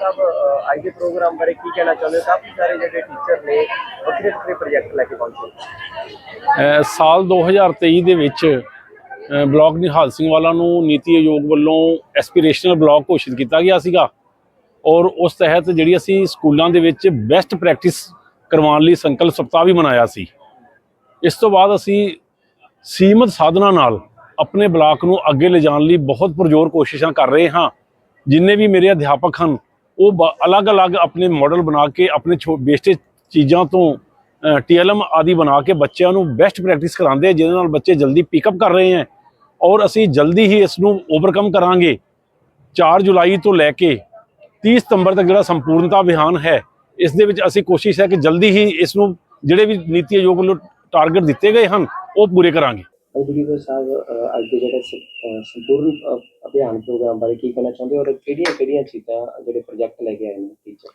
ਸਾਹਿਬ ਅੱਜ ਦੇ ਪ੍ਰੋਗਰਾਮ ਬਾਰੇ ਕੀ ਕਹਿਣਾ ਚਾਹੁੰਦੇ ਹੋ? ਕਾਫੀ ਸਾਰੇ ਜਿਹੜੇ ਟੀਚਰ ਨੇ, ਵੱਖਰੇ ਵੱਖਰੇ ਪ੍ਰੋਜੈਕਟ ਲੈ ਕੇ ਪਹੁੰਚੇ ਸਾਲ 2023 ਦੇ ਵਿੱਚ ਬਲਾਕ ਨਿਹਾਲ ਸਿੰਘ ਵਾਲਾ ਨੂੰ ਨੀਤੀ ਆਯੋਗ ਵੱਲੋਂ ਐਸਪੀਰੇਸ਼ਨਲ ਬਲਾਕ ਘੋਸ਼ਿਤ ਕੀਤਾ ਗਿਆ ਸੀਗਾ। ਔਰ ਉਸ ਤਹਿਤ ਜਿਹੜੀ ਅਸੀਂ ਸਕੂਲਾਂ ਦੇ ਵਿੱਚ ਬੈਸਟ ਪ੍ਰੈਕਟਿਸ ਕਰਵਾਉਣ ਲਈ ਸੰਕਲਪ ਸਪਤਾਹ ਵੀ ਮਨਾਇਆ ਸੀ। ਇਸ ਤੋਂ ਬਾਅਦ ਅਸੀਂ ਸੀਮਤ ਸਾਧਨਾਂ ਨਾਲ ਆਪਣੇ ਬਲਾਕ ਨੂੰ ਅੱਗੇ ਲਿਜਾਣ ਲਈ ਬਹੁਤ ਪਰਜ਼ੋਰ ਕੋਸ਼ਿਸ਼ਾਂ ਕਰ ਰਹੇ ਹਾਂ, ਜਿੰਨੇ ਵੀ ਮੇਰੇ ਅਧਿਆਪਕ ਹਨ ਉਹ ਬ- ਅਲੱਗ-ਅਲੱਗ ਆਪਣੇ ਮਾਡਲ ਬਣਾ ਕੇ, ਆਪਣੇ ਵੇਸਟੇਜ ਚੀਜ਼ਾਂ ਤੋਂ ਟੀਐਲਐਮ ਆਦਿ ਬਣਾ ਕੇ ਬੱਚਿਆਂ ਨੂੰ ਬੈਸਟ ਪ੍ਰੈਕਟਿਸ ਕਰਾਉਂਦੇ ਆ, ਜਿਹਦੇ ਨਾਲ ਬੱਚੇ ਜਲਦੀ ਪਿਕਅਪ ਕਰ ਰਹੇ ਹੈ ਔਰ ਅਸੀਂ ਜਲਦੀ ਹੀ ਇਸ ਨੂੰ ਓਵਰਕਮ ਕਰਾਂਗੇ। 4 ਜੁਲਾਈ ਤੋਂ ਲੈ ਕੇ 30 ਸਤੰਬਰ ਤੱਕ ਜਿਹੜਾ ਸੰਪੂਰਨਤਾ ਅਭਿਆਨ ਹੈ, ਇਸ ਦੇ ਵਿੱਚ ਅਸੀਂ ਕੋਸ਼ਿਸ਼ ਹੈ ਕਿ ਜਲਦੀ ਹੀ ਇਸ ਨੂੰ ਜਿਹੜੇ ਵੀ ਨੀਤੀ ਆਯੋਗ ਵੱਲੋਂ ਟਾਰਗੇਟ ਦਿੱਤੇ ਗਏ ਹਨ, ਉਹ ਪੂਰੇ ਕਰਾਂਗੇ। ਅਜੀਤ ਸਾਹਿਬ ਅੱਜ ਦੇ ਜਿਹੜੇ ਸ- ਅਹ, ਸੰਪੂਰਨ ਅਹ, ਅਭਿਆਨ ਪ੍ਰੋਗਰਾਮ ਬਾਰੇ ਕੀ ਕਹਿਣਾ ਚਾਹੁੰਦੇ ਹੋ ਔਰ ਕਿਹੜੀਆਂ ਕਿਹੜੀਆਂ ਚੀਜ਼ਾਂ ਜਿਹੜੇ ਪ੍ਰੋਜੈਕਟ ਲੈ ਕੇ ਆਏ ਨੇ ਟੀਚਰ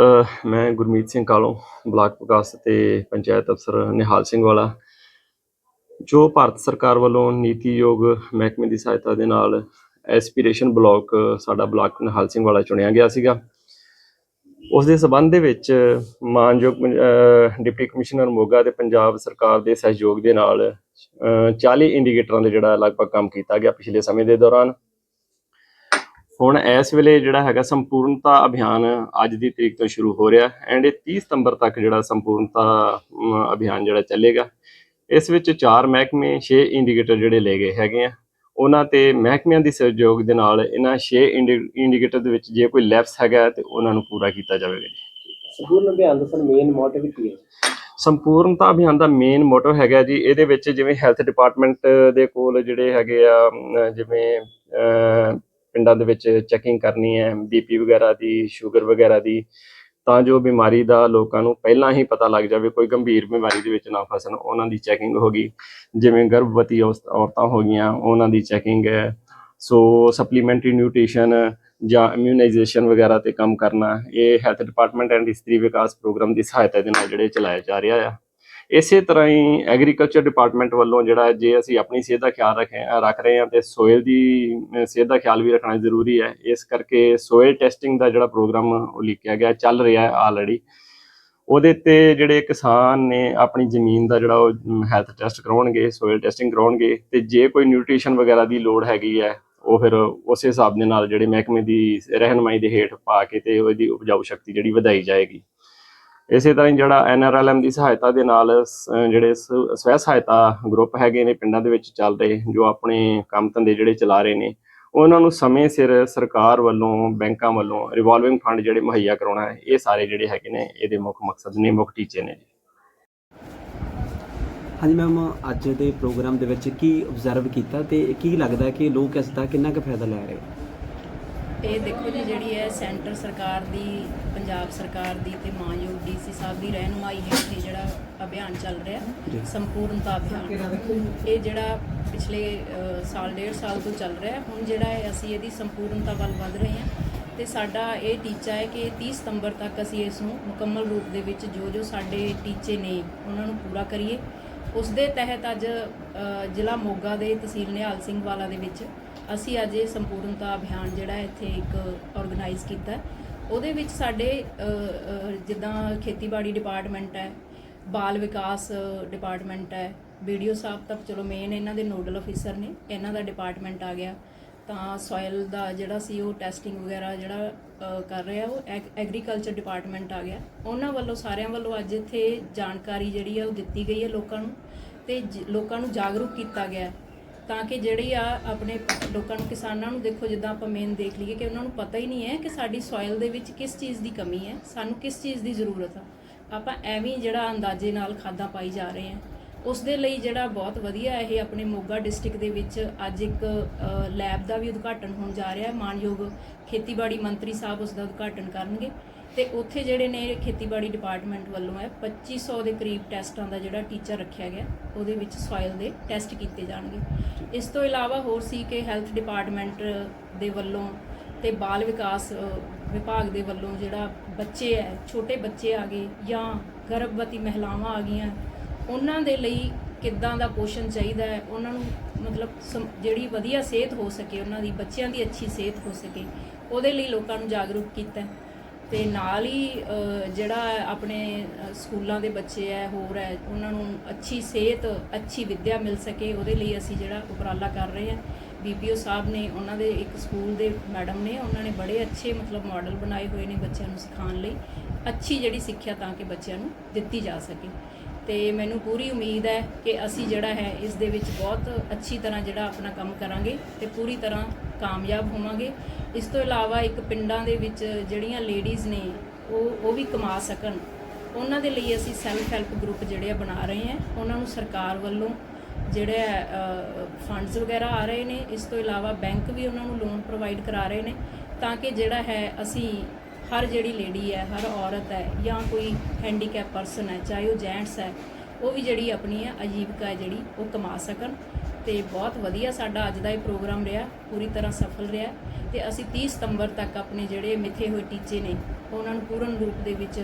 ਅਹ ਮੈਂ ਗੁਰਮੀਤ ਸਿੰਘ ਕਾਲੋਂ ਬਲਾਕ ਵਿਕਾਸ ਤੇ ਪੰਚਾਇਤ ਅਫਸਰ ਨਿਹਾਲ ਸਿੰਘ ਵਾਲਾ। ਜੋ ਭਾਰਤ ਸਰਕਾਰ ਵੱਲੋਂ ਨੀਤੀ ਯੋਗ ਮਹਿਕਮੇ ਦੀ ਸਹਾਇਤਾ ਦੇ ਨਾਲ ਐਸਪੀਰੇਸ਼ਨ ਬਲਾਕ ਸਾਡਾ ਬਲਾਕ ਨਿਹਾਲ ਸਿੰਘ ਵਾਲਾ ਚੁਣਿਆ ਗਿਆ ਸੀਗਾ। ਉਸ ਦੇ ਸਬੰਧ ਦੇ ਵਿੱਚ ਮਾਨਯੋਗ ਪੰ- ਅਹ ਡਿਪਟੀ ਕਮਿਸ਼ਨਰ ਮੋਗਾ ਤੇ ਪੰਜਾਬ ਸਰਕਾਰ ਦੇ ਸਹਿਯੋਗ ਦੇ ਨਾਲ 40 ਇੰਡੀਕੇਟਰਾਂ ਦੇ ਜਿਹੜਾ ਲਗਭਗ ਕੰਮ ਕੀਤਾ ਗਿਆ ਪਿਛਲੇ ਸਮੇਂ ਦੇ ਦੌਰਾਨ। ਹੁਣ ਇਸ ਵੇਲੇ ਜਿਹੜਾ ਹੈਗਾ ਸੰਪੂਰਨਤਾ ਅਭਿਆਨ ਅੱਜ ਦੀ ਤਰੀਕ ਤੋਂ ਸ਼ੁਰੂ ਹੋ ਰਿਹਾ ਐਂਡ ਇਹ 30 ਸਤੰਬਰ ਤੱਕ ਜਿਹੜਾ ਸੰਪੂਰਨਤਾ ਅਭਿਆਨ ਜਿਹੜਾ ਚੱਲੇਗਾ। ਇਸ ਵਿੱਚ ਚਾਰ ਮਹਿਕਮੇ 6 ਇੰਡੀਕੇਟਰ ਜਿਹੜੇ ਲਏ ਗਏ ਹੈਗੇ ਆ। ਉਹਨਾਂ ਤੇ ਮਹਿਕਮਿਆਂ ਦੀ ਸਹਿਯੋਗ ਦੇ ਨਾਲ ਇਹਨਾਂ 6 ਇੰਡੀਕੇਟਰ ਦੇ ਵਿੱਚ ਜੇ ਕੋਈ ਲੈਪਸ ਹੈਗਾ ਤੇ ਉਹਨਾਂ ਨੂੰ ਪੂਰਾ ਕੀਤਾ ਜਾਵੇਗਾ ਜੀ। ਸੰਪੂਰਨ ਅਭਿਆਨ ਦਾ ਸਰ ਮੇਨ ਮੋਟਿਵ ਕੀ ਹੈ? ਸੰਪੂਰਨਤਾ ਅਭਿਆਨ ਦਾ ਮੇਨ ਮੋਟੋ ਹੈਗਾ ਜੀ, ਇਹਦੇ ਵਿੱਚ ਜਿਵੇਂ ਹੈਲਥ ਡਿਪਾਰਟਮੈਂਟ ਦੇ ਕੋਲ ਜਿਹੜੇ ਹੈਗੇ ਆ ਜਿਵੇਂ ਪਿੰਡਾਂ ਦੇ ਵਿੱਚ ਚੈਕਿੰਗ ਕਰਨੀ ਹੈ ਬੀਪੀ ਵਗੈਰਾ ਦੀ ਸ਼ੂਗਰ ਵਗੈਰਾ ਦੀ, ਤਾਂ ਜੋ ਬਿਮਾਰੀ ਦਾ ਲੋਕਾਂ ਨੂੰ ਪਹਿਲਾਂ ਹੀ ਪਤਾ ਲੱਗ ਜਾਵੇ, ਕੋਈ ਗੰਭੀਰ ਬਿਮਾਰੀ ਦੇ ਵਿੱਚ ਨਾ ਫਸਣ, ਉਹਨਾਂ ਦੀ ਚੈਕਿੰਗ ਹੋ ਗਈ। ਜਿਵੇਂ ਗਰਭਵਤੀ ਔਰਤ- ਔਰਤਾਂ ਹੋ ਗਈਆਂ, ਉਹਨਾਂ ਦੀ ਚੈਕਿੰਗ ਹੈ। ਸੋ ਸਪਲੀਮੈਂਟਰੀ ਨਿਊਟ੍ਰੀਸ਼ਨ ਜਾਂ ਇਮਿਊਨਾਈਜੇਸ਼ਨ ਵਗੈਰਾ ਤੇ ਕੰਮ ਕਰਨਾ, ਇਹ ਹੈਲਥ ਡਿਪਾਰਟਮੈਂਟ ਐਂਡ ਇਸਤਰੀ ਵਿਕਾਸ ਪ੍ਰੋਗਰਾਮ ਦੀ ਸਹਾਇਤਾ ਦੇ ਨਾਲ ਜਿਹੜੇ ਚਲਾਇਆ ਜਾ ਰਿਹਾ ਆ। ਇਸੇ ਤਰ੍ਹਾਂ ਹੀ ਐਗਰੀਕਲਚਰ ਡਿਪਾਰਟਮੈਂਟ ਵੱਲੋਂ ਜਿਹੜਾ ਜੇ ਅਸੀਂ ਆਪਣੀ ਸਿਹਤ ਦਾ ਖਿਆਲ ਰੱਖੇ ਰੱਖ ਰਹੇ ਹਾਂ ਤੇ ਸੋਇਲ ਦੀ ਸਿਹਤ ਦਾ ਖਿਆਲ ਵੀ ਰੱਖਣਾ ਜ਼ਰੂਰੀ ਹੈ। ਇਸ ਕਰਕੇ ਸੋਇਲ ਟੈਸਟਿੰਗ ਦਾ ਜਿਹੜਾ ਪ੍ਰੋਗਰਾਮ ਉਲੀਕਿਆ ਗਿਆ, ਚੱਲ ਰਿਹਾ ਹੈ ਆਲਰੇਡੀ ਉਹਦੇ ਤੇ ਜਿਹੜੇ ਕਿਸਾਨ ਨੇ ਆਪਣੀ ਜ਼ਮੀਨ ਦਾ ਜਿਹੜਾ ਉਹ ਹੈਲਥ ਟੈਸਟ ਕਰਾਉਣਗੇ ਸੋਇਲ ਟੈਸਟਿੰਗ ਕਰਾਉਣਗੇ ਤੇ ਜੇ ਕੋਈ ਨਿਊਟ੍ਰੀਸ਼ਨ ਵਗੈਰਾ ਦੀ ਲੋੜ ਹੈਗੀ ਹੈ ਉਹ ਫਿਰ ਉਸੇ ਹਿਸਾਬ ਦੇ ਨਾਲ ਜਿਹੜੇ ਮਹਿਕਮੇ ਦੀ ਰਹਿਨਮਾਈ ਦੇ ਹੇਠ ਪਾ ਕੇ ਤੇ ਉਹਦੀ ਉਪਜਾਊ ਸ਼ਕਤੀ ਜਿਹੜੀ ਵਧਾਈ ਜਾਏਗੀ। ਇਸੇ ਤਰ੍ਹਾਂ ਹੀ ਜਿਹੜਾ ਐਨਆਰਐਲਐਮ ਦੀ ਸਹਾਇਤਾ ਦੇ ਨਾਲ ਸ- ਜਿਹੜੇ ਸ- ਸਵੈ ਸਹਾਇਤਾ ਗਰੁੱਪ ਹੈਗੇ ਨੇ ਪਿੰਡਾਂ ਦੇ ਵਿੱਚ ਚੱਲ ਰਹੇ, ਜੋ ਆਪਣੇ ਕੰਮ ਧੰਦੇ ਜਿਹੜੇ ਚਲਾ ਰਹੇ ਨੇ, ਉਹਨਾਂ ਨੂੰ ਸਮੇਂ ਸਿਰ ਸਰਕਾਰ ਵੱਲੋਂ, ਬੈਂਕਾਂ ਵੱਲੋਂ ਰਿਵਾਲਵਿੰਗ ਫੰਡ ਜਿਹੜੇ ਮੁਹੱਈਆ ਕਰਾਉਣਾ ਹੈ ਇਹ ਸਾਰੇ ਜਿਹੜੇ ਹੈਗੇ ਨੇ, ਇਹਦੇ ਮੁੱਖ ਮਕਸਦ ਨੇ, ਮੁੱਖ ਟੀਚੇ ਨੇ ਜੀ। ਹਾਂਜੀ ਮੈਮ ਅੱਜ ਦੇ ਪ੍ਰੋਗਰਾਮ ਦੇ ਵਿੱਚ ਕੀ ਆਬਜ਼ਰਵ ਕੀਤਾ ਤੇ ਕੀ ਲੱਗਦਾ ਕਿ ਲੋਕ ਇਸ ਦਾ ਕਿੰਨਾ ਕੁ ਫਾਇਦਾ ਲੈ ਰਹੇ ਇਹ ਦੇਖੋ ਜੀ ਜਿਹੜੀ ਹੈ ਸੈਂਟਰ ਸਰਕਾਰ ਦੀ ਪੰਜਾਬ ਸਰਕਾਰ ਦੀ ਤੇ ਮਾਨਯੋਗ ਡੀਸੀ ਸਾਹਿਬ ਦੀ ਰਹਿਨੁਮਾਈ ਹੇਠ ਇਹ ਜਿਹੜਾ ਅਭਿਆਨ ਚੱਲ। ਰਿਹਾ ਸੰਪੂਰਨਤਾ ਅਭਿਆਨ ਇਹ ਜਿਹੜਾ ਪਿਛਲੇ ਸਾਲ ਡੇਢ ਸਾਲ ਤੋਂ ਚੱਲ ਰਿਹਾ ਹੈ। ਹੁਣ ਜਿਹੜਾ ਹੈ ਅਸੀਂ ਇਹਦੀ ਸੰਪੂਰਨਤਾ ਵੱਲ ਵਧ ਰਹੇ ਹਾਂ ਤੇ ਸਾਡਾ ਇਹ ਟੀਚਾ ਹੈ ਕਿ 30 ਸਤੰਬਰ ਤੱਕ ਅਸੀਂ ਇਸ ਨੂੰ ਮੁਕੰਮਲ ਰੂਪ ਦੇ ਵਿੱਚ ਜੋ ਜੋ ਸਾਡੇ ਟੀਚੇ ਨੇ ਉਹਨਾਂ ਨੂੰ ਪੂਰਾ ਕਰੀਏ ਉਸ ਦੇ ਤਹਿਤ ਅੱਜ ਜ਼ਿਲ੍ਹਾ ਮੋਗਾ ਦੇ ਤਹਿਸੀਲ ਨਿਹਾਲ ਸਿੰਘ ਵਾਲਾ ਦੇ ਵਿੱਚ ਅਸੀਂ ਅੱਜ ਇਹ ਸੰਪੂਰਨਤਾ ਅਭਿਆਨ ਜਿਹੜਾ ਇੱਥੇ ਇੱਕ ਆਰਗੇਨਾਈਜ਼ ਕੀਤਾ। ਉਹਦੇ ਵਿੱਚ ਸਾਡੇ ਜਿੱਦਾਂ ਖੇਤੀਬਾੜੀ ਡਿਪਾਰਟਮੈਂਟ ਹੈ, ਬਾਲ ਵਿਕਾਸ ਡਿਪਾਰਟਮੈਂਟ ਹੈ ਵੀਡੀਓ ਸਾਹਿਬ ਤੱਕ ਚਲੋ ਮੇਨ ਇਹਨਾਂ ਦੇ ਨੋਡਲ ਅਫੀਸਰ ਨੇ, ਇਹਨਾਂ ਦਾ ਡਿਪਾਰਟਮੈਂਟ ਆ ਗਿਆ। ਤਾਂ ਸੋਇਲ ਦਾ ਜਿਹੜਾ ਸੀ ਉਹ ਟੈਸਟਿੰਗ ਵਗੈਰਾ ਜਿਹੜਾ ਕਰ ਰਿਹਾ, ਉਹ ਐਗਰੀਕਲਚਰ ਡਿਪਾਰਟਮੈਂਟ ਆ ਗਿਆ। ਉਹਨਾਂ ਵੱਲੋਂ, ਸਾਰਿਆਂ ਵੱਲੋਂ ਅੱਜ ਇੱਥੇ ਜਾਣਕਾਰੀ ਜਿਹੜੀ ਹੈ ਉਹ ਦਿੱਤੀ ਗਈ ਹੈ ਲੋਕਾਂ ਨੂੰ ਤੇ ਜ- ਲੋਕਾਂ ਨੂੰ ਜਾਗਰੂਕ ਕੀਤਾ ਗਿਆ ਤਾਂ ਕਿ ਜਿਹੜੀ ਆ ਆਪਣੇ ਲੋਕਾਂ ਨੂੰ, ਕਿਸਾਨਾਂ ਨੂੰ ਦੇਖੋ, ਜਿੱਦਾਂ ਆਪਾਂ ਮੇਨ ਦੇਖ ਲਈਏ ਕਿ ਉਹਨਾਂ ਨੂੰ ਪਤਾ ਹੀ ਨਹੀਂ ਹੈ ਕਿ ਸਾਡੀ ਸੋਇਲ ਦੇ ਵਿੱਚ ਕਿਸ ਚੀਜ਼ ਦੀ ਕਮੀ ਹੈ, ਸਾਨੂੰ ਕਿਸ ਚੀਜ਼ ਦੀ ਜ਼ਰੂਰਤ ਆ। ਆਪਾਂ ਐਵੇਂ ਜਿਹੜਾ ਅੰਦਾਜ਼ੇ ਨਾਲ ਖਾਦਾਂ ਪਾਈ ਜਾ ਰਹੇ ਹਾਂ। ਉਸ ਦੇ ਲਈ ਜਿਹੜਾ ਬਹੁਤ ਵਧੀਆ ਇਹ ਆਪਣੇ ਮੋਗਾ ਡਿਸਟ੍ਰਿਕਟ ਦੇ ਵਿੱਚ ਅੱਜ ਇੱਕ ਲੈਬ ਦਾ ਵੀ ਉਦਘਾਟਨ ਹੋਣ ਜਾ ਰਿਹਾ। ਹੈ ਮਾਨਯੋਗ ਖੇਤੀਬਾੜੀ ਮੰਤਰੀ ਸਾਹਿਬ ਉਸ ਦਾ ਉਦਘਾਟਨ ਕਰਨਗੇ। ਤੇ ਉੱਥੇ ਜਿਹੜੇ ਨੇ ਖੇਤੀਬਾੜੀ ਡਿਪਾਰਟਮੈਂਟ ਵੱਲੋਂ ਹੈ 2500 ਦੇ ਕਰੀਬ ਟੈਸਟਾਂ ਦਾ ਜਿਹੜਾ ਟੀਚਰ ਰੱਖਿਆ ਗਿਆ, ਉਹਦੇ ਵਿੱਚ ਸੋਇਲ ਦੇ ਟੈਸਟ ਕੀਤੇ ਜਾਣਗੇ। ਇਸ ਤੋਂ ਇਲਾਵਾ ਹੋਰ ਸੀ ਕਿ ਹੈਲਥ ਡਿਪਾਰਟਮੈਂਟ ਦੇ ਵੱਲੋਂ ਤੇ ਬਾਲ ਵਿਕਾਸ ਵਿਭਾਗ ਦੇ ਵੱਲੋਂ ਜਿਹੜਾ ਬੱਚੇ ਹੈ, ਛੋਟੇ ਬੱਚੇ ਆ ਗਏ ਜਾਂ ਗਰਭਵਤੀ ਮਹਿਲਾਵਾਂ ਆ ਗਈਆਂ ਉਹਨਾਂ ਦੇ ਲਈ ਕਿੱਦਾਂ ਦਾ ਪੋਸ਼ਣ ਚਾਹੀਦਾ ਹੈ, ਉਹਨਾਂ ਨੂੰ ਮਤਲਬ ਸਮ- ਜਿਹੜੀ ਵਧੀਆ ਸਿਹਤ ਹੋ ਸਕੇ, ਉਹਨਾਂ ਦੀ, ਬੱਚਿਆਂ ਦੀ ਅੱਛੀ ਸਿਹਤ ਹੋ ਸਕੇ, ਉਹਦੇ ਲਈ ਲੋਕਾਂ ਨੂੰ ਜਾਗਰੂਕ ਕੀਤਾ ਹੈ। ਤੇ ਨਾਲ ਹੀ ਜਿਹੜਾ ਆਪਣੇ ਸਕੂਲਾਂ ਦੇ ਬੱਚੇ ਹੈ, ਹੋਰ ਹੈ, ਉਹਨਾਂ ਨੂੰ ਅੱਛੀ ਸਿਹਤ, ਅੱਛੀ ਵਿੱਦਿਆ ਮਿਲ ਸਕੇ, ਉਹਦੇ ਲਈ ਅਸੀਂ ਜਿਹੜਾ ਉਪਰਾਲਾ ਕਰ ਰਹੇ ਹਾਂ ਬੀਪੀਓ ਸਾਹਿਬ ਨੇ, ਉਹਨਾਂ ਦੇ ਇੱਕ ਸਕੂਲ ਦੇ ਮੈਡਮ ਨੇ, ਉਹਨਾਂ ਨੇ ਬੜੇ ਅੱਛੇ ਮਤਲਬ ਮਾਡਲ ਬਣਾਏ ਹੋਏ ਨੇ ਬੱਚਿਆਂ ਨੂੰ ਸਿਖਾਉਣ ਲਈ, ਅੱਛੀ ਜਿਹੜੀ ਸਿੱਖਿਆ ਤਾਂ ਕਿ ਬੱਚਿਆਂ ਨੂੰ ਦਿੱਤੀ ਜਾ ਸਕੇ ਤੇ ਮੈਨੂੰ ਪੂਰੀ ਉਮੀਦ ਹੈ ਕਿ ਅਸੀਂ ਜਿਹੜਾ ਹੈ ਇਸ ਦੇ ਵਿੱਚ ਬਹੁਤ ਅੱਛੀ ਤਰ੍ਹਾਂ ਜਿਹੜਾ ਆਪਣਾ ਕੰਮ ਕਰਾਂਗੇ ਤੇ ਪੂਰੀ ਤਰ੍ਹਾਂ ਕਾਮਯਾਬ ਹੋਵਾਂਗੇ। ਇਸ ਤੋਂ ਇਲਾਵਾ ਇੱਕ ਪਿੰਡਾਂ ਦੇ ਵਿੱਚ ਜਿਹੜੀਆਂ ਲੇਡੀਜ਼ ਨੇ, ਉਹ ਉਹ ਵੀ ਕਮਾ ਸਕਣ। ਉਹਨਾਂ ਦੇ ਲਈ ਅਸੀਂ ਸੈਲਫ ਹੈਲਪ ਗਰੁੱਪ ਜਿਹੜੇ ਆ ਬਣਾ ਰਹੇ ਹਾਂ। ਉਹਨਾਂ ਨੂੰ ਸਰਕਾਰ ਵੱਲੋਂ ਜਿਹੜੇ ਫੰਡਸ ਵਗੈਰਾ ਆ ਰਹੇ ਨੇ। ਇਸ ਤੋਂ ਇਲਾਵਾ ਬੈਂਕ ਵੀ ਉਹਨਾਂ ਨੂੰ ਲੋਨ ਪ੍ਰੋਵਾਈਡ ਕਰਾ ਰਹੇ ਨੇ। ਤਾਂ ਕਿ ਜਿਹੜਾ ਹੈ ਅਸੀਂ ਹਰ ਜਿਹੜੀ ਲੇਡੀ ਹੈ, ਹਰ ਔਰਤ ਹੈ ਜਾਂ ਕੋਈ ਹੈਂਡੀਕੈਪ ਪਰਸਨ ਹੈ, ਚਾਹੇ ਉਹ ਜੈਂਟਸ ਹੈ, ਉਹ ਵੀ ਜਿਹੜੀ ਆਪਣੀ ਹੈ, ਆਜੀਵਕਾ ਹੈ ਜਿਹੜੀ ਉਹ ਕਮਾ ਸਕਣ ਤੇ ਬਹੁਤ ਵਧੀਆ ਸਾਡਾ ਅੱਜ ਦਾ ਇਹ ਪ੍ਰੋਗਰਾਮ ਰਿਹਾ, ਪੂਰੀ ਤਰ੍ਹਾਂ ਸਫਲ ਰਿਹਾ ਤੇ ਅਸੀਂ 30 ਸਤੰਬਰ ਤੱਕ ਆਪਣੇ ਜਿਹੜੇ ਮਿੱਥੇ ਹੋਏ ਟੀਚੇ ਨੇ, ਉਹਨਾਂ ਨੂੰ ਪੂਰਨ ਰੂਪ ਦੇ ਵਿੱਚ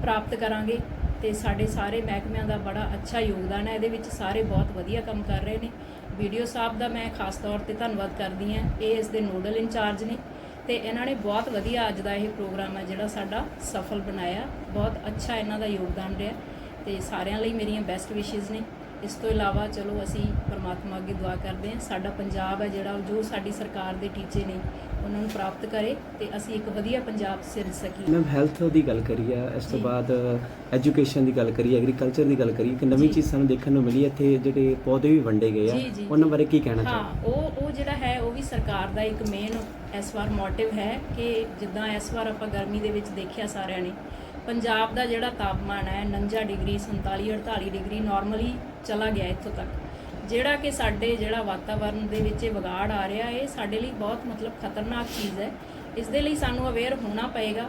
ਪ੍ਰਾਪਤ ਕਰਾਂਗੇ ਤੇ ਸਾਡੇ ਸਾਰੇ ਮਹਿਕਮਿਆਂ ਦਾ ਬੜਾ ਅੱਛਾ ਯੋਗਦਾਨ ਹੈ, ਇਹਦੇ ਵਿੱਚ ਸਾਰੇ ਬਹੁਤ ਵਧੀਆ ਕੰਮ ਕਰ ਰਹੇ ਨੇ। ਵੀਡੀਓ ਸਾਹਿਬ ਦਾ ਮੈਂ ਖਾਸ ਤੌਰ ਤੇ ਧੰਨਵਾਦ ਕਰਦੀ ਹਾਂ, ਇਹ ਇਸ ਦੇ ਨੋਡਲ ਇੰਚਾਰਜ ਨੇ। ਤੇ ਇਹਨਾਂ ਨੇ ਬਹੁਤ ਵਧੀਆ ਅੱਜ ਦਾ ਇਹ ਪ੍ਰੋਗਰਾਮ ਹੈ ਜਿਹੜਾ ਸਾਡਾ ਸਫਲ ਬਣਾਇਆ। ਬਹੁਤ ਅੱਛਾ ਇਹਨਾਂ ਦਾ ਯੋਗਦਾਨ ਰਿਹਾ ਤੇ ਸਾਰਿਆਂ ਲਈ ਮੇਰੀਆਂ ਬੈਸਟ ਵਿਸ਼ੇਸ ਨੇ। ਇਸ ਤੋਂ ਇਲਾਵਾ ਚਲੋ ਅਸੀਂ ਪਰਮਾਤਮਾ ਅੱਗੇ ਦੁਆ ਕਰਦੇ ਹਾਂ ਸਾਡਾ ਪੰਜਾਬ ਹੈ ਜਿਹੜਾ ਜੋ ਸਾਡੀ ਸਰਕਾਰ ਦੇ ਟੀਚੇ ਨੇ ਉਹਨਾਂ ਨੂੰ ਪ੍ਰਾਪਤ ਕਰੇ ਤੇ ਅਸੀਂ ਇੱਕ ਵਧੀਆ ਪੰਜਾਬ ਸਿਰ ਸਕੀਏ ਮੈਮ ਹੈਲਥ ਦੀ ਗੱਲ ਕਰੀ ਆ ਇਸ ਤੋਂ। ਬਾਅਦ ਐਜੂਕੇਸ਼ਨ ਦੀ ਗੱਲ ਕਰੀ ਐਗਰੀਕਲਚਰ ਦੀ ਗੱਲ ਕਰੀ ਇੱਕ ਨਵੀਂ। ਚੀਜ਼ ਸਾਨੂੰ ਦੇਖਣ ਨੂੰ ਮਿਲੀ ਇੱਥੇ ਜਿਹੜੇ ਪੌਦੇ ਵੀ ਵੰਡੇ ਗਏ ਆ ਉਹਨਾਂ। ਬਾਰੇ ਕੀ ਕਹਿਣਾ ਹਾਂ ਚਾਹੋਗੇ ਉਹ ਉਹ ਜਿਹੜਾ ਹੈ ਉਹ ਵੀ ਸਰਕਾਰ ਦਾ ਇੱਕ ਮੇਨ ਇਸ ਵਾਰ ਮੋਟਿਵ ਹੈ ਕਿ ਜਿੱਦਾਂ ਇਸ ਵਾਰ ਆਪਾਂ ਗਰਮੀ ਦੇ ਵਿੱਚ ਦੇਖਿਆ ਸਾਰਿਆਂ ਨੇ ਪੰਜਾਬ ਦਾ ਜਿਹੜਾ ਤਾਪਮਾਨ ਹੈ 49 ਡਿਗਰੀ 47 48 ਡਿਗਰੀ ਨਾਰਮਲੀ ਚਲਾ ਗਿਆ ਇੱਥੋਂ ਤੱਕ। ਜਿਹੜਾ ਕਿ ਸਾਡੇ ਜਿਹੜਾ ਵਾਤਾਵਰਣ ਦੇ ਵਿੱਚ ਇਹ ਵਿਗਾੜ ਆ ਰਿਹਾ, ਇਹ ਸਾਡੇ ਲਈ ਬਹੁਤ ਮਤਲਬ ਖਤਰਨਾਕ ਚੀਜ਼ ਹੈ। ਇਸ ਦੇ ਲਈ ਸਾਨੂੰ ਅਵੇਅਰ ਹੋਣਾ ਪਏਗਾ।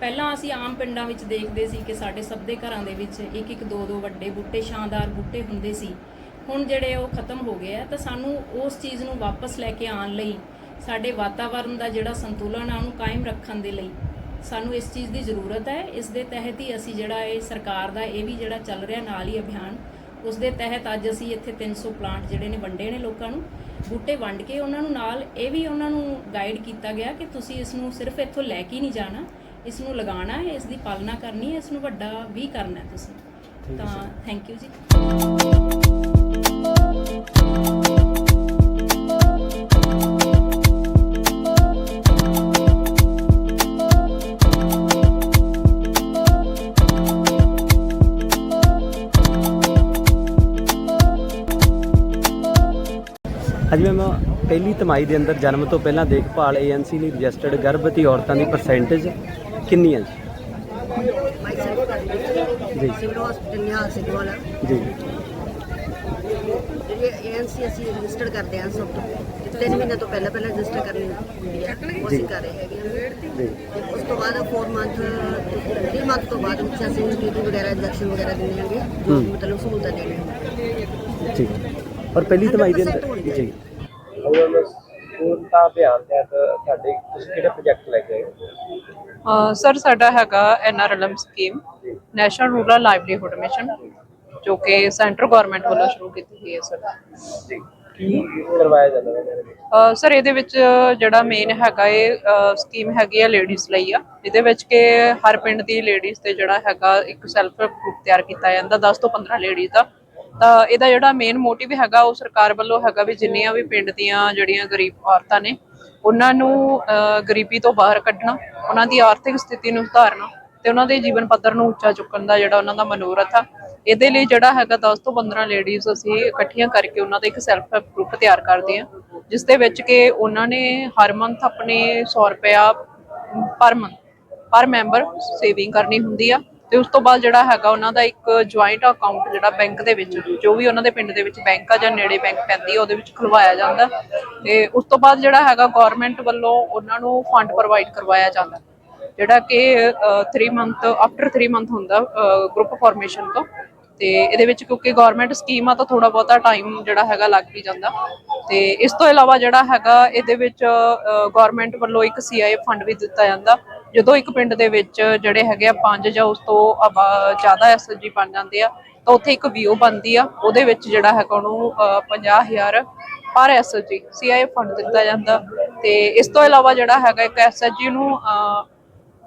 ਪਹਿਲਾਂ ਅਸੀਂ ਆਮ ਪਿੰਡਾਂ ਵਿੱਚ ਦੇਖਦੇ ਸੀ ਕਿ ਸਾਡੇ ਸਭ ਦੇ ਘਰਾਂ ਦੇ ਵਿੱਚ ਇੱਕ ਇੱਕ ਦੋ ਦੋ ਵੱਡੇ ਬੂਟੇ, ਸ਼ਾਨਦਾਰ ਬੂਟੇ ਹੁੰਦੇ ਸੀ। ਹੁਣ ਜਿਹੜੇ ਉਹ ਖਤਮ ਹੋ ਗਏ ਆ, ਤਾਂ ਸਾਨੂੰ ਉਸ ਚੀਜ਼ ਨੂੰ ਵਾਪਸ ਲੈ ਕੇ ਆਉਣ ਲਈ, ਸਾਡੇ ਵਾਤਾਵਰਣ ਦਾ ਜਿਹੜਾ ਸੰਤੁਲਨ ਆ, ਉਹਨੂੰ ਕਾਇਮ ਰੱਖਣ ਦੇ ਲਈ ਸਾਨੂੰ ਇਸ ਚੀਜ਼ ਦੀ ਜ਼ਰੂਰਤ ਹੈ। ਇਸ ਦੇ ਤਹਿਤ ਹੀ ਅਸੀਂ ਜਿਹੜਾ ਇਹ ਸਰਕਾਰ ਦਾ ਇਹ ਵੀ ਜਿਹੜਾ ਚੱਲ ਰਿਹਾ ਨਾਲ ਹੀ ਅਭਿਆਨ ਉਸ ਦੇ ਤਹਿਤ ਅੱਜ ਅਸੀਂ ਇੱਥੇ 300 ਪਲਾਂਟ ਜਿਹੜੇ ਨੇ ਵੰਡੇ ਨੇ ਲੋਕਾਂ ਨੂੰ। ਬੂਟੇ ਵੰਡ ਕੇ ਉਹਨਾਂ ਨੂੰ ਨਾਲ ਇਹ ਵੀ ਉਹਨਾਂ ਨੂੰ ਗਾਈਡ ਕੀਤਾ ਗਿਆ ਕਿ ਤੁਸੀਂ ਇਸ ਨੂੰ ਸਿਰਫ ਇੱਥੋਂ ਲੈ ਕੇ ਨਹੀਂ ਜਾਣਾ। ਇਸ ਨੂੰ ਲਗਾਉਣਾ ਹੈ ਇਸ ਦੀ ਪਾਲਣਾ ਕਰਨੀ ਹੈ ਇਸ ਨੂੰ ਵੱਡਾ ਵੀ ਕਰਨਾ ਹੈ ਤੁਸੀਂ। ਤਾਂ. ਥੈਂਕ ਯੂ ਜੀ। 20 ਤਿਮਾਹੀ ਦੇ ਅੰਦਰ ਜਨਮ ਤੋਂ ਪਹਿਲਾਂ ਦੇਖਭਾਲ ਏਐਨਸੀ ਲਈ ਰਜਿਸਟਰਡ ਗਰਭਵਤੀ ਔਰਤਾਂ ਦੀ ਪਰਸੈਂਟੇਜ ਕਿੰਨੀ ਹੈ ਜੀ? ਸਿਵਲ ਹਸਪੀਟਲ ਨਿਹਾਲ ਸਿੰਘ ਵਾਲਾ। ਜੀ। ਜਿਹੜੀ ਏਐਨਸੀ ਅਸੀਂ ਰਜਿਸਟਰ ਕਰਦੇ ਹਾਂ ਸਭ ਤੋਂ। ਤਿੰਨ ਮਹੀਨੇ ਤੋਂ ਪਹਿਲਾਂ ਪਹਿਲਾਂ ਰਜਿਸਟਰ ਕਰਨੀ ਹੁੰਦੀ ਹੈ। ਉਹ ਅਸੀਂ ਕਰ ਰਹੇ ਹੈਗੇ ਹਾਂ। ਜੀ। ਉਸ ਤੋਂ ਬਾਅਦ 4 ਮੰਥ 3 ਮੰਥ ਤੋਂ ਬਾਅਦ ਵਿੱਚ ਅਸੀਂ ਟੀਟੀ ਵਗੈਰਾ ਇੰਜੈਕਸ਼ਨ ਵਗੈਰਾ ਦਿੰਦੇ ਹਾਂਗੇ। ਜੋ ਵੀ ਹੂੰ। ਮਤਲਬ ਸਹੂਲਤਾਂ ਦੇਣੀਆਂ ਠੀਕ ਹੈ। ਔਰ ਪਹਿਲੀ ਤਿਮਾਹੀ ਦੇ 100% ਅੰਦਰ ਹੋਣੀ ਜੀ। ਸਕੂਲਤਾ ਅਭਿਆਨ ਤਹਿਤ ਤੁਹਾਡੇ ਤੁਸੀਂ ਕਿਹੜੇ ਪ੍ਰੋਜੈਕਟ ਲੈ ਕੇ ਆਏ ਹੋ? ਅ, ਸਰ ਸਾਡਾ ਹੈਗਾ NRLM scheme national rural livelihood mission ਜੋ ਕਿ ਸੈਂਟਰ ਗਵਰਨਮੈਂਟ ਵੱਲੋਂ ਸ਼ੁਰੂ ਕੀਤੀ ਗਈ ਹੈ ਸਰ। ਜੀ ਕੀ ਕਰਵਾਇਆ ਜਾਂਦਾ ਹੈ? ਇਹਦੇ ਵਿੱਚ ਅ, ਸਰ ਇਹਦੇ ਵਿੱਚ ਜਿਹੜਾ ਮੇਨ ਹੈਗਾ ਇਹ ਸਕੀਮ ਹੈਗੀ ਆ ਲੇਡੀਜ਼ ਲਈ ਆ। ਇਹਦੇ ਵਿੱਚ ਕਿ ਹਰ ਪਿੰਡ ਦੀ ਲੇਡੀਜ਼ ਤੇ ਜਿਹੜਾ ਹੈਗਾ ਇੱਕ ਸੈਲਫ ਗਰੁੱਪ ਤਿਆਰ ਕੀਤਾ ਜਾਂਦਾ 10 ਤੋਂ 15 ਲੇਡੀਜ਼ ਦਾ। ਤਾਂ ਇਹਦਾ ਜਿਹੜਾ ਮੇਨ ਮੋਟਿਵ ਹੈਗਾ ਉਹ ਸਰਕਾਰ ਵੱਲੋਂ ਹੈਗਾ ਵੀ ਜਿੰਨੀਆਂ ਵੀ ਪਿੰਡ ਦੀਆਂ ਜਿਹੜੀਆਂ ਗਰੀਬ ਔਰਤਾਂ ਨੇ, ਉਹਨਾਂ ਨੂੰ ਗਰੀਬੀ ਤੋਂ ਬਾਹਰ ਕੱਢਣਾ, ਉਹਨਾਂ ਦੀ ਆਰਥਿਕ ਸਥਿਤੀ ਨੂੰ ਸੁਧਾਰਨਾ ਤੇ ਉਹਨਾਂ ਦੇ ਜੀਵਨ ਪੱਧਰ ਨੂੰ ਉੱਚਾ ਚੁੱਕਣ ਦਾ ਜਿਹੜਾ ਉਹਨਾਂ ਦਾ ਮਨੋਰਥ ਆ। ਇਹਦੇ ਲਈ ਜਿਹੜਾ ਹੈਗਾ 10 ਤੋਂ 15 ਲੇਡੀਜ਼ ਅਸੀਂ ਇਕੱਠੀਆਂ ਕਰਕੇ ਉਹਨਾਂ ਦਾ ਇੱਕ ਸੈਲਫ ਹੈਲਪ ਗਰੁੱਪ ਤਿਆਰ ਕਰਦੇ ਹਾਂ, ਜਿਸ ਦੇ ਵਿੱਚ ਕਿ ਉਹਨਾਂ ਨੇ ਹਰ ਮੰਥ ਆਪਣੇ 100 ਰੁਪਇਆ ਪਰ ਮੰਥ ਪਰ ਮੈਂਬਰ ਸੇਵਿੰਗ ਕਰਨੀ ਹੁੰਦੀ ਆ। ਤੇ ਉਸ ਤੋਂ ਬਾਅਦ ਜਿਹੜਾ ਹੈਗਾ ਉਹਨਾਂ ਦਾ ਇੱਕ ਜੁਆਇੰਟ ਅਕਾਊਂਟ ਜਿਹੜਾ ਬੈਂਕ ਦੇ ਵਿੱਚ, ਜੋ ਵੀ ਉਹਨਾਂ ਦੇ ਪਿੰਡ ਦੇ ਵਿੱਚ ਬੈਂਕ ਆ ਜਾਂ ਨੇੜੇ ਬੈਂਕ ਪੈਂਦੀ ਆ, ਉਹਦੇ ਵਿੱਚ ਖੁਲਵਾਇਆ ਜਾਂਦਾ। ਤੇ ਉਸ ਤੋਂ ਬਾਅਦ ਜਿਹੜਾ ਹੈਗਾ ਗਵਰਨਮੈਂਟ ਵੱਲੋਂ ਉਹਨਾਂ ਨੂੰ ਫੰਡ ਪ੍ਰੋਵਾਈਡ ਕਰਵਾਇਆ ਜਾਂਦਾ। ਜਿਹੜਾ ਕਿ 3 ਮੰਥ ਆਫਟਰ 3 ਮੰਥ ਹੁੰਦਾ ਗਰੁੱਪ ਫਾਰਮੇਸ਼ਨ ਤੋਂ। ਤੇ ਇਹਦੇ ਵਿੱਚ ਕਿਉਂਕਿ ਗਵਰਨਮੈਂਟ ਸਕੀਮ ਆ ਤਾਂ ਥੋੜਾ ਬਹੁਤਾ ਟਾਈਮ ਜਿਹੜਾ ਹੈਗਾ ਲੱਗ ਵੀ ਜਾਂਦਾ। ਤੇ ਇਸ ਤੋਂ ਇਲਾਵਾ ਜਿਹੜਾ ਹੈਗਾ ਇਹਦੇ ਵਿੱਚ ਗਵਰਨਮੈਂਟ ਵੱਲੋਂ ਇੱਕ ਸੀਆਈ ਫੰਡ ਵੀ ਦਿੱਤਾ ਜਾਂਦਾ। ਜਦੋਂ ਇੱਕ ਪਿੰਡ ਦੇ ਵਿੱਚ ਜਿਹੜੇ ਹੈਗੇ ਆ ਪੰਜ ਜਾਂ ਉਸ ਤੋਂ ਜ਼ਿਆਦਾ ਐਸਜੀ ਬਣ ਜਾਂਦੇ ਆ ਤਾਂ ਉੱਥੇ ਇੱਕ ਵੀਓ ਬਣਦੀ ਆ ਉਹਦੇ ਵਿੱਚ ਜਿਹੜਾ ਹੈਗਾ ਉਹਨੂੰ ਅਹ, 50000 ਪਰ ਐਸਐਸਜੀ ਸੀਆਈ ਫੰਡ ਦਿੱਤਾ ਜਾਂਦਾ। ਤੇ ਇਸ ਤੋਂ ਇਲਾਵਾ ਜਿਹੜਾ ਹੈਗਾ ਇੱਕ ਐਸਐਸਜੀ ਨੂੰ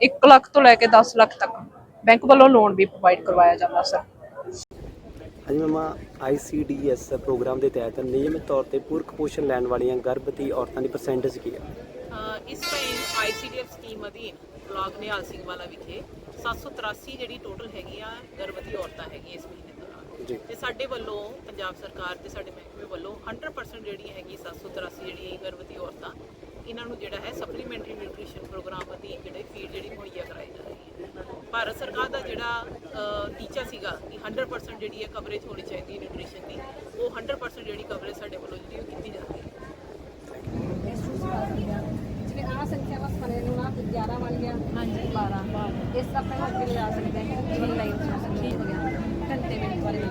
1 ਲੱਖ ਤੋਂ ਲੈ ਕੇ 10 ਲੱਖ ਤੱਕ ਬੈਂਕ ਵੱਲੋਂ ਲੋਨ ਵੀ ਪ੍ਰੋਵਾਈਡ ਕਰਵਾਇਆ ਜਾਂਦਾ ਸਰ। ਹਾਂਜੀ ਮੈਮ ਆਈਸੀਡੀਐਸ ਪ੍ਰੋਗਰਾਮ ਦੇ ਤਹਿਤ ਨਿਯਮਿਤ ਤੌਰ ਤੇ ਪੂਰਕ ਪੋਸ਼ਣ ਲੈਣ ਵਾਲੀਆਂ ਗਰਭਵਤੀ ਔਰਤਾਂ ਦੀ ਪਰਸੈਂਟੇਜ ਕੀ ਹੈ? ਇਸ ਟਾਈਮ ਆਈਸੀਡੀਐਫ ਸਕੀਮ ਅਧੀਨ ਬਲਾਕ ਨਿਹਾਲ ਸਿੰਘ ਵਾਲਾ ਵਿਖੇ 783 ਜਿਹੜੀ ਟੋਟਲ ਹੈਗੀ ਆ ਗਰਭਵਤੀ ਔਰਤਾਂ ਹੈਗੀਆਂ ਇਸ ਮਹੀਨੇ ਦੌਰਾਨ। ਜੀ। ਤੇ ਸਾਡੇ ਵੱਲੋਂ ਪੰਜਾਬ ਸਰਕਾਰ ਤੇ ਸਾਡੇ ਮਹਿਕਮੇ ਵੱਲੋਂ 100% ਜਿਹੜੀ ਹੈਗੀ 783 ਜਿਹੜੀ ਗਰਭਵਤੀ ਔਰਤਾਂ ਇਹਨਾਂ ਨੂੰ ਜਿਹੜਾ ਹੈ ਸਪਲੀਮੈਂਟਰੀ ਨਿਊਟ੍ਰੀਸ਼ਨ ਪ੍ਰੋਗਰਾਮ ਅਧੀਨ ਜਿਹੜੇ ਫੀਡ ਜਿਹੜੀ ਮੁਹੱਈਆ ਕਰਾਈ ਜਾ ਰਹੀ ਹੈ। ਭਾਰਤ ਸਰਕਾਰ ਦਾ ਜਿਹੜਾ ਟੀਚਾ ਸੀਗਾ ਕਿ 100% ਜਿਹੜੀ ਹੈ ਕਵਰੇਜ ਹੋਣੀ ਚਾਹੀਦੀ ਹੈ ਨਿਊਟ੍ਰੀਸ਼ਨ ਦੀ ਉਹ 100% ਜਿਹੜੀ ਕਵਰੇਜ ਸਾਡੇ ਵੱਲੋਂ ਜਿਹੜੀ ਉਹ ਕੀਤੀ ਜਾਂਦੀ ਹੈ ਜਿਵੇਂ ਆ ਸੰਖਿਆ ਬਸ ਬਣੇ ਨੂੰ ਨਾ 11 ਵਾਲੀਆਂ ਹਾਂਜੀ 12 ਇਸ ਆਪਾਂ ਅੱਗੇ ਲਿਆ ਸਕਦੇ ਹਾਂ ਜੀਵਨ ਲਾਈਨ ਠੀਕ ਹੋ ਗਿਆ ਘੰਟੇ ਮਿੰਟ ਬਾਰੇ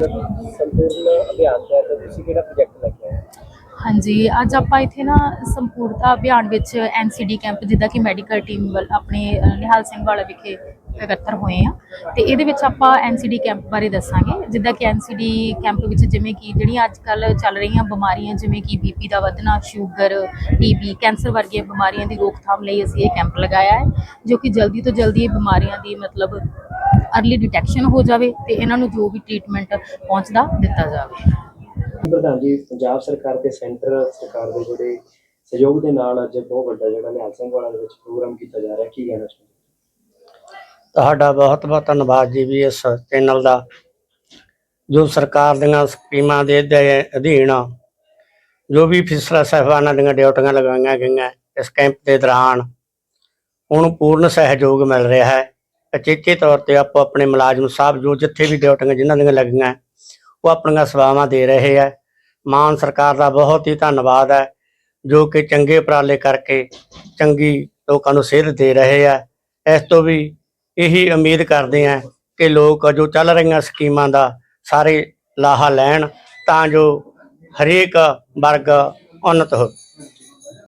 ਸੰਪੂਰਨ ਅਭਿਆਨ ਤਹਿਤ ਤੁਸੀਂ ਕਿਹੜਾ ਪ੍ਰੋਜੈਕਟ ਲੈ ਕੇ ਆਏ ਹੋ? ਹਾਂਜੀ ਅੱਜ ਆਪਾਂ ਇੱਥੇ ਨਾ ਸੰਪੂਰਤਾ ਅਭਿਆਨ ਵਿੱਚ ਐਨਸੀਡੀ ਕੈਂਪ ਜਿੱਦਾਂ ਕਿ ਮੈਡੀਕਲ ਟੀਮ ਵੱਲ ਆਪਣੇ ਨਿਹਾਲ ਸਿੰਘ ਵਾਲਾ ਵਿਖੇ ਇਕੱਤਰ ਹੋਏ ਆ। ਤੇ ਇਹਦੇ ਵਿੱਚ ਆਪਾਂ ਐਨਸੀਡੀ ਕੈਂਪ ਬਾਰੇ ਦੱਸਾਂਗੇ। ਜਿੱਦਾਂ ਕਿ ਐਨਸੀਡੀ ਕੈਂਪ ਵਿੱਚ ਜਿਵੇਂ ਕਿ ਜਿਹੜੀਆਂ ਅੱਜ ਕੱਲ ਚੱਲ ਰਹੀਆਂ ਬਿਮਾਰੀਆਂ, ਜਿਵੇਂ ਕਿ ਬੀਪੀ ਦਾ ਵਧਣਾ ਸ਼ੂਗਰ ਟੀਬੀ ਕੈਂਸਰ ਵਰਗੀਆਂ ਬਿਮਾਰੀਆਂ ਦੀ ਰੋਕਥਾਮ ਲਈ ਅਸੀਂ ਇਹ ਕੈਂਪ ਲਗਾਇਆ ਹੈ, ਜੋ ਕਿ ਜਲਦੀ ਤੋਂ ਜਲਦੀ ਇਹ ਬਿਮਾਰੀਆਂ ਦੀ ਮਤਲਬ ਅਰਲੀ ਡਿਟੈਕਸ਼ਨ ਹੋ ਜਾਵੇ ਤੇ ਇਹਨਾਂ ਨੂੰ ਜੋ ਵੀ ਟ੍ਰੀਟਮੈਂਟ ਪਹੁੰਚਦਾ ਦਿੱਤਾ ਜਾਵੇ। ਪ੍ਰਧਾਨ ਜੀ, ਪੰਜਾਬ ਸਰਕਾਰ ਤੇ ਸੈਂਟਰ ਸਰਕਾਰ ਦੇ ਜਿਹੜੇ ਸਹਿਯੋਗ ਦੇ ਨਾਲ ਅੱਜ ਬਹੁਤ ਵੱਡਾ ਜਿਹੜਾ ਨਿਹਾਲ ਸਿੰਘ ਵਾਲਾ ਦੇ ਵਿੱਚ ਪ੍ਰੋਗਰਾਮ ਕੀਤਾ ਜਾ ਰਿਹਾ, ਕੀ ਕਹਿਣਾ ਚਾਹੁੰਦੇ ਤੁਹਾਡਾ ਬਹੁਤ ਬਹੁਤ ਧੰਨਵਾਦ ਜੀ ਵੀ ਇਸ ਚੈਨਲ ਦਾ, ਜੋ ਸਰਕਾਰ ਦੀਆਂ ਸਕੀਮਾਂ ਦੇ ਅਧੀਨ ਜੋ ਵੀ ਫਿਸਲਾ ਸਾਹਿਬਾਨਾਂ ਦੀਆਂ ਡਿਊਟੀਆਂ ਲਗਾਈਆਂ ਗਈਆਂ ਇਸ ਕੈਂਪ ਦੇ ਦੌਰਾਨ, ਉਹਨੂੰ ਪੂਰਨ ਸਹਿਯੋਗ ਮਿਲ ਰਿਹਾ ਹੈ। ਅਚੇਚੇ ਤੌਰ ਤੇ ਆਪੋ ਆਪਣੇ ਮੁਲਾਜ਼ਮ ਸਾਹਿਬ ਜੋ ਜਿੱਥੇ ਵੀ ਡਿਊਟੀਆਂ ਜਿਨ੍ਹਾਂ ਦੀਆਂ ਲੱਗੀਆਂ, ਉਹ ਆਪਣੀਆਂ ਸੇਵਾਵਾਂ ਦੇ ਰਹੇ ਹੈ। ਮਾਨ ਸਰਕਾਰ ਦਾ ਬਹੁਤ ਹੀ ਧੰਨਵਾਦ ਹੈ, ਜੋ ਕਿ ਚੰਗੇ ਉਪਰਾਲੇ ਕਰਕੇ ਚੰਗੀ ਲੋਕਾਂ ਨੂੰ ਸੇਧ ਦੇ ਰਹੇ ਹੈ। ਇਸ ਤੋਂ ਵੀ ਇਹੀ ਉਮੀਦ ਕਰਦੇ ਹਾਂ ਕਿ ਲੋਕ ਜੋ ਚੱਲ ਰਹੀਆਂ ਸਕੀਮਾਂ ਦਾ ਸਾਰੇ ਲਾਹਾ ਲੈਣ ਤਾਂ ਜੋ ਹਰੇਕ ਵਰਗ ਉન્નਤ ਹੋਵੇ।